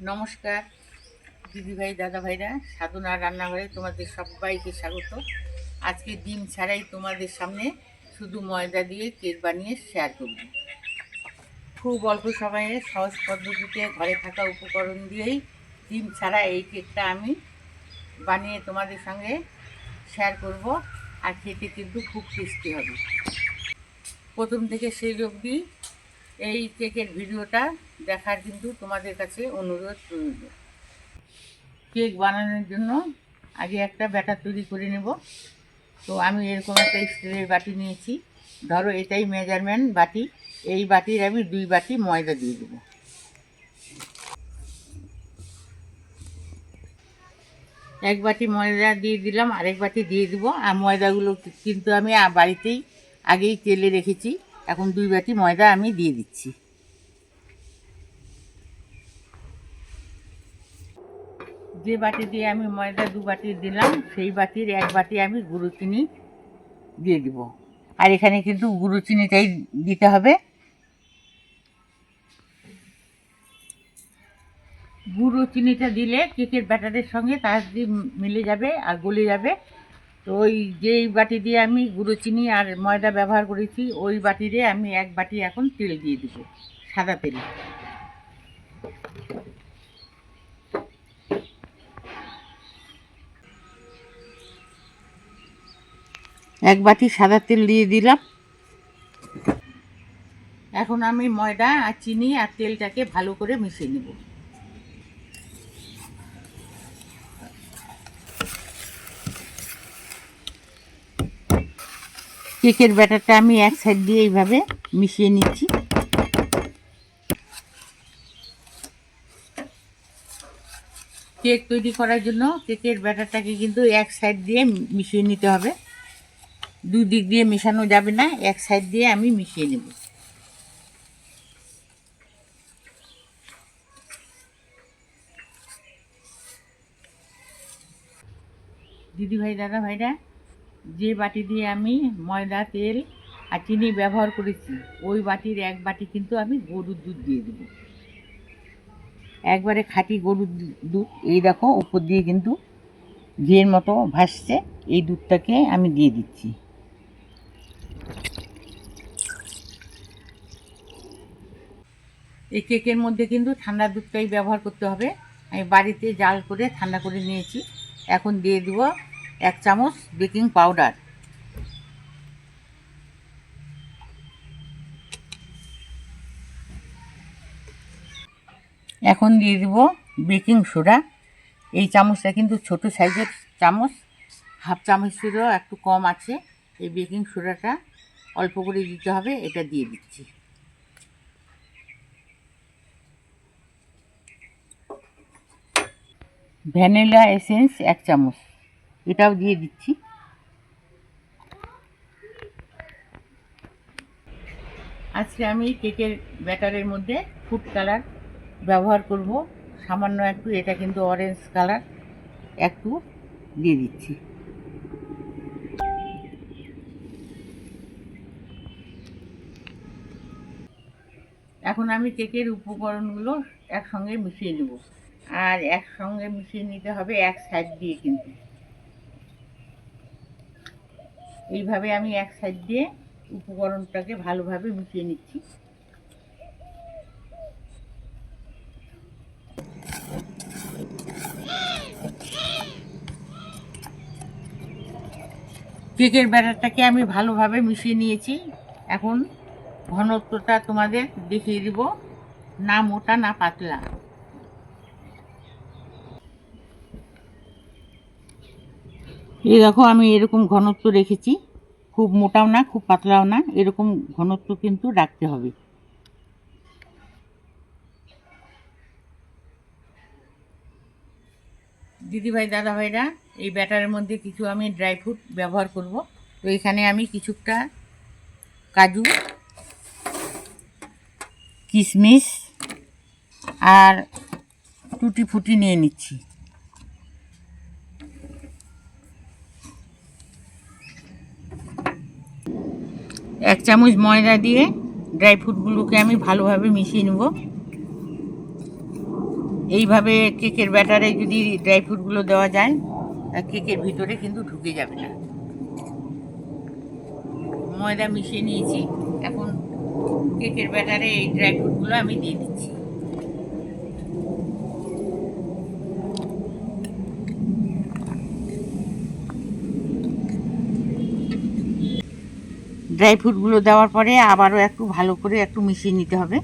নমস্কার, দিদিভাই দাদা ভাইরা সাধনা রান্নাঘরে তোমাদের সবাইকে স্বাগত। আজকে ডিম ছাড়াই তোমাদের সামনে শুধু ময়দা দিয়ে কেক বানিয়ে শেয়ার করব। খুব অল্প সময়ে সহজ পদ্ধতিতে ঘরে থাকা উপকরণ দিয়েই ডিম ছাড়া এই কেকটা আমি বানিয়ে তোমাদের সঙ্গে শেয়ার করব, আর খেতে কিন্তু খুব টেস্টি হবে। প্রথম থেকে সেই অবধি এই কেকের ভিডিওটা দেখার কিন্তু তোমাদের কাছে অনুরোধ রইল। কেক বানানোর জন্য আগে একটা ব্যাটার তৈরি করে নেব। তো আমি এরকম একটা স্টিলের বাটি নিয়েছি। ধরো এটাই মেজারমেন্ট বাটি। এই বাটির আমি দুই বাটি ময়দা দিয়ে দেবো। এক বাটি ময়দা দিয়ে দিলাম, আরেক বাটি দিয়ে দিব। আর ময়দাগুলো কিন্তু আমি বাড়িতেই আগেই তেলে রেখেছি। এখন দুই বাটি ময়দা আমি দিয়ে দিচ্ছি। যে বাটি দিয়ে আমি ময়দা দু বাটি দিলাম, সেই বাটির এক বাটি আমি গুঁড়ো চিনি দিয়ে দিব। আর এখানে কিন্তু গুঁড়ো চিনিটাই দিতে হবে। গুঁড়ো চিনিটা দিলে কেকের ব্যাটারের সঙ্গে তাড়াতাড়ি মিলে যাবে আর গলে যাবে। তো ওই যেই বাটি দিয়ে আমি গুঁড়ো চিনি আর ময়দা ব্যবহার করেছি, ওই বাটিরে আমি এক বাটি এখন তেল দিয়ে দিব, সাদা তেল। এক বাটি সাদা তেল দিয়ে দিলাম। এখন আমি ময়দা আর চিনি আর তেলটাকে ভালো করে মিশিয়ে নেব। কেকের ব্যাটারটা আমি এক সাইড দিয়ে এইভাবে মিশিয়ে নিচ্ছি। কেক তৈরি করার জন্য কেকের ব্যাটারটাকে কিন্তু এক সাইড দিয়ে মিশিয়ে নিতে হবে। দুই দিক দিয়ে মেশানো যাবে না, এক সাইড দিয়ে আমি মিশিয়ে নেব। দিদি ভাই দাদা ভাইরা যে বাটি দিয়ে আমি ময়দা, তেল আর চিনি ব্যবহার করেছি, ওই বাটির এক বাটি কিন্তু আমি গরুর দুধ দিয়ে দেবো। একবারে খাঁটি গরুর দুধ, এই দেখো, উপর দিয়ে কিন্তু ঘিয়ের মতো ভাসছে, এই দুধটাকে আমি দিয়ে দিচ্ছি। এই কেকের মধ্যে কিন্তু ঠান্ডা দুধটাই ব্যবহার করতে হবে। আমি বাড়িতে জাল করে ঠান্ডা করে নিয়েছি। এখন দিয়ে দেব এক চামচ বেকিং পাউডার। এখন দিয়ে দেব বেকিং সোডা। এই চামচটা কিন্তু ছোট সাইজের চামচ, হাফ চামচেরও একটু কম আছে। এই বেকিং সোডাটা অল্প করে দিতে হবে, এটা দিয়ে দিচ্ছি। ভ্যানিলা এসেন্স এক চামচ। এটাও দিয়ে দিচ্ছি। আজকে আমি কেকের ব্যাটারের মধ্যে ফুড কালার ব্যবহার করব। সামান্য একটু, এটা কিন্তু অরেঞ্জ কালার একটু দিয়ে দিচ্ছি। এখন আমি কেকের উপকরণগুলো একসঙ্গে মিশিয়ে নেব। আর একসঙ্গে মিশিয়ে নিতে হবে এক সাইড দিয়ে কিন্তু। এইভাবে আমি এক সাইড দিয়ে উপকরণটাকে ভালোভাবে মিশিয়ে নিচ্ছি। কেকের ব্যাটারটাকে আমি ভালোভাবে মিশিয়ে নিয়েছি। এখন ঘনত্বটা তোমাদের দেখিয়ে দিব। না মোটা, না পাতলা। এই দেখো, আমি এরকম ঘনত্ব রেখেছি। খুব মোটাও না, খুব পাতলাও না, এরকম ঘনত্ব কিন্তু রাখতে হবে। দিদিভাই দাদা ভাইরা এই ব্যাটারের মধ্যে কিছু আমি ড্রাই ফ্রুট ব্যবহার করব। তো এখানে আমি কিছুটা কাজু, কিশমিশ আর টুটি ফুটি নিয়ে নিচ্ছি। এক চামচ ময়দা দিয়ে ড্রাই ফ্রুটগুলোকে আমি ভালোভাবে মিশিয়ে নেব। এইভাবে কেকের ব্যাটারে যদি ড্রাই ফ্রুটগুলো দেওয়া যায় কেকের ভিতরে কিন্তু ঢুকে যাবে না। ময়দা মিশিয়ে নিয়েছি, এখন কেকের ব্যাটারে এই ড্রাই ফ্রুটগুলো আমি দিয়ে দিচ্ছি। ড্রাই ফ্রুটগুলো দেওয়ার পরে আবারও একটু ভালো করে একটু মিশিয়ে নিতে হবে।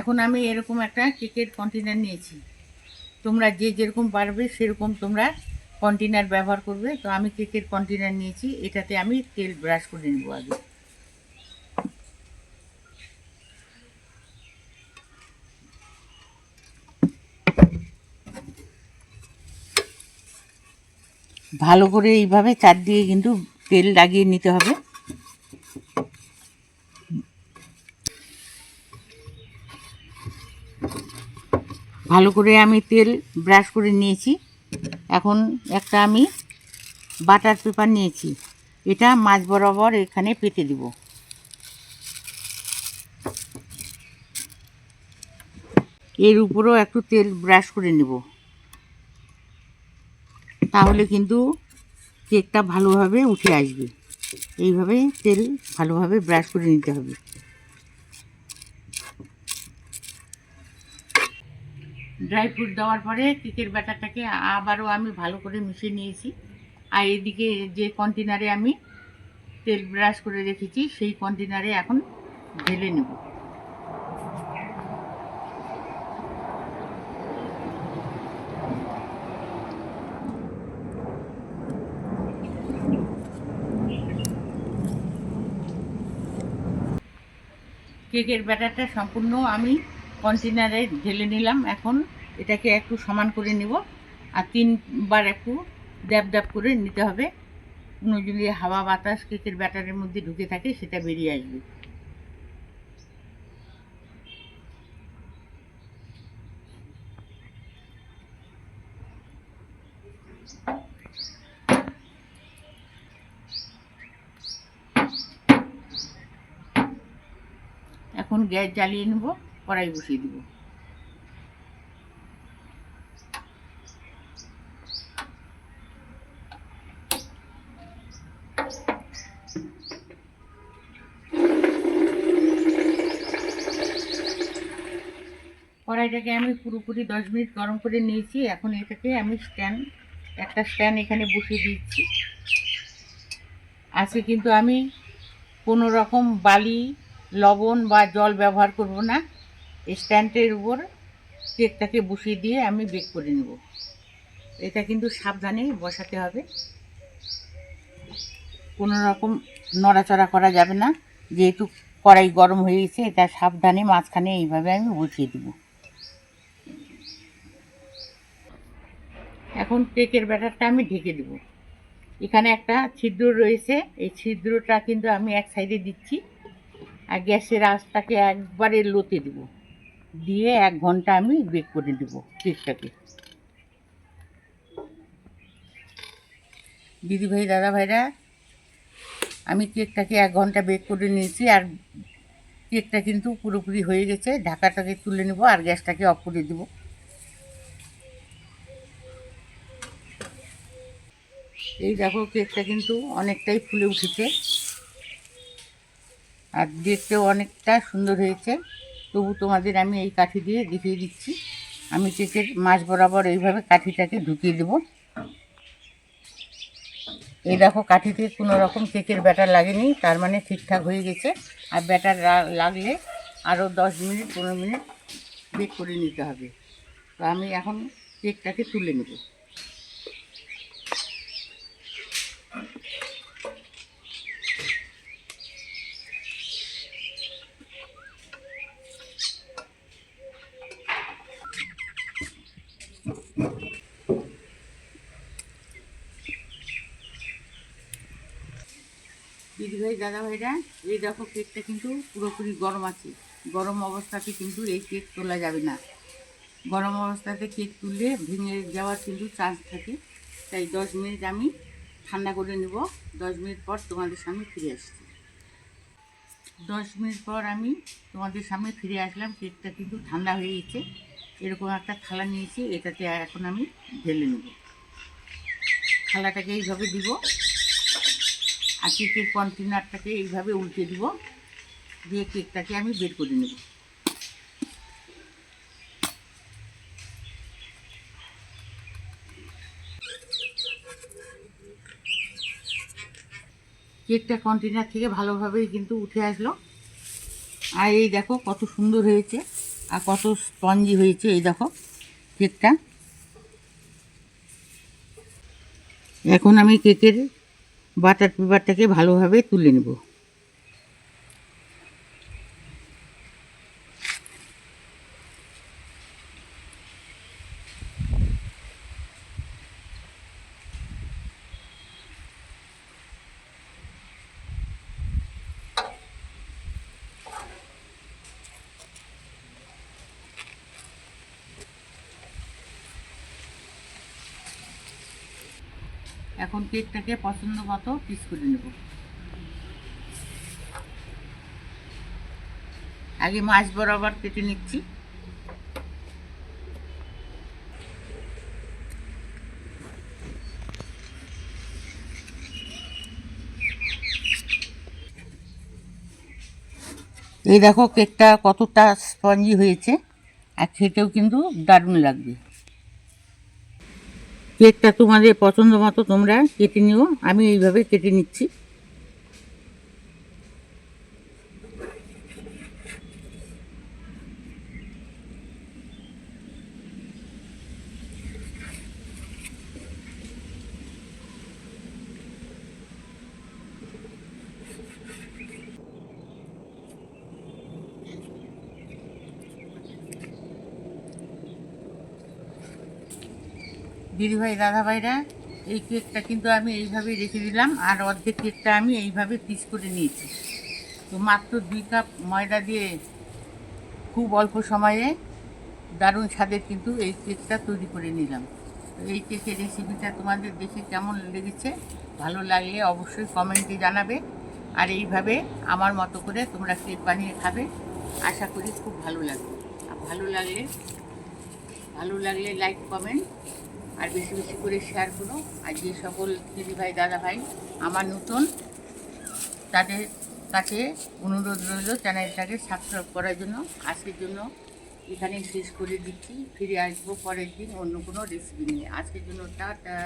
এখন আমি এরকম একটা কেকের কন্টেনার নিয়েছি। তোমরা যে যেরকম পারবে সেরকম তোমরা কন্টেনার ব্যবহার করবে। তো আমি কেকের কন্টেনার নিয়েছি। এটাতে আমি তেল ব্রাশ করে নেব আগে। ভালো করে এইভাবে চারদিকে কিন্তু তেল লাগিয়ে নিতে হবে। ভালো করে আমি তেল ব্রাশ করে নিয়েছি। এখন একটা আমি বাটার পেপার নিয়েছি। এটা মাছ বরাবর এখানে পেতে দিব। এর উপরেও একটু তেল ব্রাশ করে নেব। তাহলে কিন্তু কেকটা ভালোভাবে উঠে আসবে। এইভাবে তেল ভালোভাবে ব্রাশ করে নিতে হবে। ড্রাই ফ্রুট দেওয়ার পরে কেকের ব্যাটারটাকে আবারও আমি ভালো করে মিশিয়ে নিয়েছি। আর এদিকে যে কন্টেনারে আমি তেল ব্রাশ করে রেখেছি, সেই কন্টেনারে এখন ঢেলে নেব। কেকের ব্যাটারটা সম্পূর্ণ আমি কন্টেনারে ঢেলে নিলাম। এখন এটাকে একটু সমান করে নিব আর তিনবার একটু ড্যাব ড্যাব করে নিতে হবে। কোনো যদি হাওয়া বাতাস কেকের ব্যাটারের মধ্যে ঢুকে থাকে, সেটা বেরিয়ে আসবে এখন গ্যাস জ্বালিয়ে নেব, কড়াই বসিয়ে দিব। কড়াইটাকে আমি পুরোপুরি দশ মিনিট গরম করে নিয়েছি। এখন এটাকে আমি স্ট্যান্ড, একটা স্ট্যান্ড এখানে বসিয়ে দিচ্ছি আজকে কিন্তু আমি কোনো রকম বালি লবণ বা জল ব্যবহার করব না। স্ট্যান্ডের উপর কেকটাকে বসিয়ে দিয়ে আমি বেক করে নেব। এটা কিন্তু সাবধানে বসাতে হবে। কোনো রকম নড়াচড়া করা যাবে না। যেহেতু কড়াই গরম হয়ে গেছে, এটা সাবধানে মাঝখানে এইভাবে আমি বসিয়ে দেব। এখন কেকের ব্যাটারটা আমি ঢেকে দেব। এখানে একটা ছিদ্র রয়েছে। এই ছিদ্রটা কিন্তু আমি এক সাইডে দিচ্ছি। আর গ্যাসের আঁচটাকে একবারে লোতে দেব। দিয়ে এক ঘণ্টা আমি বেক করে দেব কেকটাকে দিদিভাই দাদা ভাইরা, আমি কেকটাকে এক ঘণ্টা বেক করে নিয়েছি আর কেকটা কিন্তু পুরোপুরি হয়ে গেছে। ঢাকাটাকে তুলে নেব আর গ্যাসটাকে অফ করে দেব। এই দেখো, কেকটা কিন্তু অনেকটাই ফুলে উঠেছে। আর দেখতেও অনেকটা সুন্দর হয়েছে, তবু তোমাদের আমি এই কাঠি দিয়ে দেখিয়ে দিচ্ছি। আমি কেকের মাছ বরাবর এইভাবে কাঠিটাকে ঢুকিয়ে দেব। এই দেখো কাঠিতে কোনো রকম কেকের ব্যাটার লাগেনি, তার মানে ঠিকঠাক হয়ে গেছে। আর ব্যাটার লাগলে আরও দশ মিনিট, পনেরো মিনিট বেক করে নিতে হবে। তো আমি এখন কেকটাকে তুলে নেব। দিদিভাই দাদা ভাইরা, এই দেখো কেকটা কিন্তু পুরোপুরি গরম আছে। গরম অবস্থাতে কিন্তু এই কেক তোলা যাবে না। গরম অবস্থাতে কেক তুললে ভেঙে যাওয়ার কিন্তু চান্স থাকে। তাই দশ মিনিট আমি ঠান্ডা করে নেব। দশ মিনিট পর তোমাদের সামনে ফিরে আসছি। দশ মিনিট পর আমি তোমাদের সামনে ফিরে আসলাম। কেকটা কিন্তু ঠান্ডা হয়ে গেছে। এরকম একটা থালা নিয়েছি। এটাতে এখন আমি ঢেলে নেব। থালাটাকে এইভাবে দিব। আর কেকের কন্টেনারটাকে এইভাবে উল্টে দিব, দিয়ে কেকটাকে আমি বের করে নেব। কেকটা কন্টেনার থেকে ভালোভাবেই কিন্তু উঠে আসলো। আর এই দেখো কত সুন্দর হয়েছে, আর কত স্পঞ্জি হয়েছে, এই দেখো কেকটা। এখন আমি কেকের বাটার পেপারটাকে ভালোভাবে তুলে নেব। এখন কেকটাকে পছন্দ মতো পিস করে নেব। আগে মাছ বরাবর কেটে নিচ্ছি। এই দেখো কেকটা কতটা স্পঞ্জি হয়েছে, আর খেতেও কিন্তু দারুণ লাগবে। কেকটা তোমাদের পছন্দ মতো তোমরা কেটে নিও। আমি এইভাবে কেটে নিচ্ছি। দিদিভাই দাদাভাইরা এই কেকটা কিন্তু আমি এইভাবেই রেখে দিলাম, আর অর্ধেক কেকটা আমি এইভাবে পিস করে নিয়েছি। তো মাত্র দুই কাপ ময়দা দিয়ে খুব অল্প সময়ে দারুণ স্বাদের কিন্তু এই কেকটা তৈরি করে নিলাম। তো এই কেকের রেসিপিটা তোমাদের দেখে কেমন লেগেছে, ভালো লাগলে অবশ্যই কমেন্টে জানাবে, আর এইভাবে আমার মতো করে তোমরা কেক বানিয়ে খাবে, আশা করি খুব ভালো লাগবে। আর ভালো লাগলে ভালো লাগলে লাইক কমেন্ট আর বেশি বেশি করে শেয়ার করো। আর যে সকল দিদি ভাই, দাদা ভাই, আমার নতুন, তাদের কাছে অনুরোধ রইল চ্যানেলটাকে সাবস্ক্রাইব করার জন্য। আজকের জন্য এখানে শেষ করে দিচ্ছি। ফিরে আসব পরের দিন অন্য কোনো রেসিপি নিয়ে। আজকের জন্য টাটা।